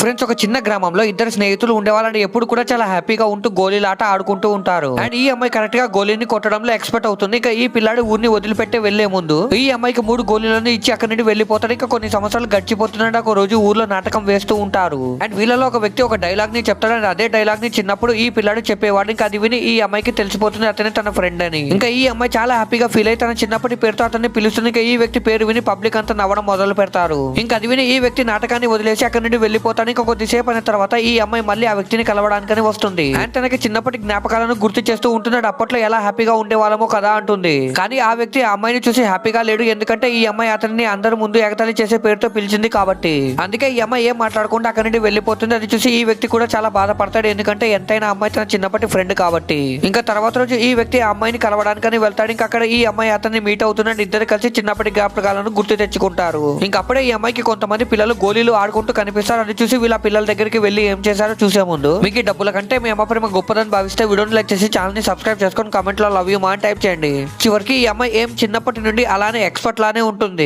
Friends ఒక చిన్న గ్రామంలో ఇద్దరు స్నేహితులు ఉండేవాళ్ళని ఎప్పుడు కూడా చాలా హ్యాపీగా ఉంటూ గోళీలాట ఆడుకుంటూ ఉంటారు. అండ్ ఈ అమ్మాయి కరెక్ట్గా గోళీని కొట్టడంలో ఎక్స్పర్ట్ అవుతుంది. ఇంకా ఈ పిల్లాడు ఊరిని వదిలిపెట్టి వెళ్ళే ముందు ఈ అమ్మాయికి మూడు గోళీలను ఇచ్చి అక్కడి నుండి వెళ్ళిపోతాడు. ఇంకా కొన్ని సంవత్సరాలు గడిచిపోతున్నాడు ఒక రోజు ఊర్లో నాటకం వేస్తూ ఉంటారు. అండ్ వీళ్ళలో ఒక వ్యక్తి ఒక డైలాగ్ని చెప్తాడు అండ్ అదే డైలాగ్ని చిన్నప్పుడు ఈ పిల్లాడు చెప్పేవాడు. ఇంకా అది విని ఈ అమ్మాయికి తెలిసిపోతుంది అతనే తన ఫ్రెండ్ అని. ఇంకా ఈ అమ్మాయి చాలా హ్యాపీగా ఫీల్ అయి తన చిన్నప్పటి పేరుతో అతన్ని పిలుస్తుంది. ఇంకా ఈ వ్యక్తి పేరు విని పబ్లిక్ అంతా నవ్వడం మొదలు పెడతారు. ఇంకా అది విని ఈ వ్యక్తి నాటకాన్ని వదిలేసి అక్కడి నుండి వెళ్ళిపోతాడు వెళ్ళిపోతాడు ఇంకా కొద్దిసేపు అయిన తర్వాత ఈ అమ్మాయి మళ్ళీ ఆ వ్యక్తిని కలవడానికని వస్తుంది. అండ్ తనకి చిన్నప్పటి జ్ఞాపకాలను గుర్తు చేస్తూ ఉంటున్నాడు. అప్పట్లో ఎలా హ్యాపీగా ఉండేవాళ్ళమో కదా అంటుంది. కానీ ఆ వ్యక్తి ఆ అమ్మాయిని చూసి హ్యాపీగా లేడు. ఎందుకంటే ఈ అమ్మాయి అతనిని అందరి ముందు ఎగతాళి చేసే పేరుతో పిలిచింది కాబట్టి. అందుకే ఈ అమ్మాయి ఏం మాట్లాడకుండా అక్కడి నుండి వెళ్ళిపోతుంది. అది చూసి ఈ వ్యక్తి కూడా చాలా బాధపడతాడు. ఎందుకంటే ఎంతైనా అమ్మాయి తన చిన్నప్పటి ఫ్రెండ్ కాబట్టి. ఇంకా తర్వాత రోజు ఈ వ్యక్తి ఆ అమ్మాయిని కలవడానికని వెళ్తాడు. ఇంకా అక్కడ ఈ అమ్మాయి అతన్ని మీట్ అవుతున్నాడు. ఇద్దరు కలిసి చిన్నప్పటి జ్ఞాపకాలను గుర్తు తెచ్చుకుంటారు. ఇంకా అప్పుడే ఈ అమ్మాయికి కొంతమంది పిల్లలు గోళీలు ఆడుకుంటూ కనిపిస్తారు. అది చూసి వీళ్ళ పిల్లల దగ్గరికి వెళ్ళి ఏం చేశారో చూసే ముందు మీకు డబ్బుల కంటే మీ అమ్మ ప్రేమ గొప్పదని భావిస్తే వీడియోని లైక్ చేసి ఛానల్ని సబ్స్క్రైబ్ చేసుకొని కామెంట్లో లవ్ యూ మా అని టైప్ చేయండి. చివరికి ఈ అమ్మాయి ఏం చిన్నప్పటి నుండి అలానే ఎక్స్పర్ట్ లానే ఉంటుంది.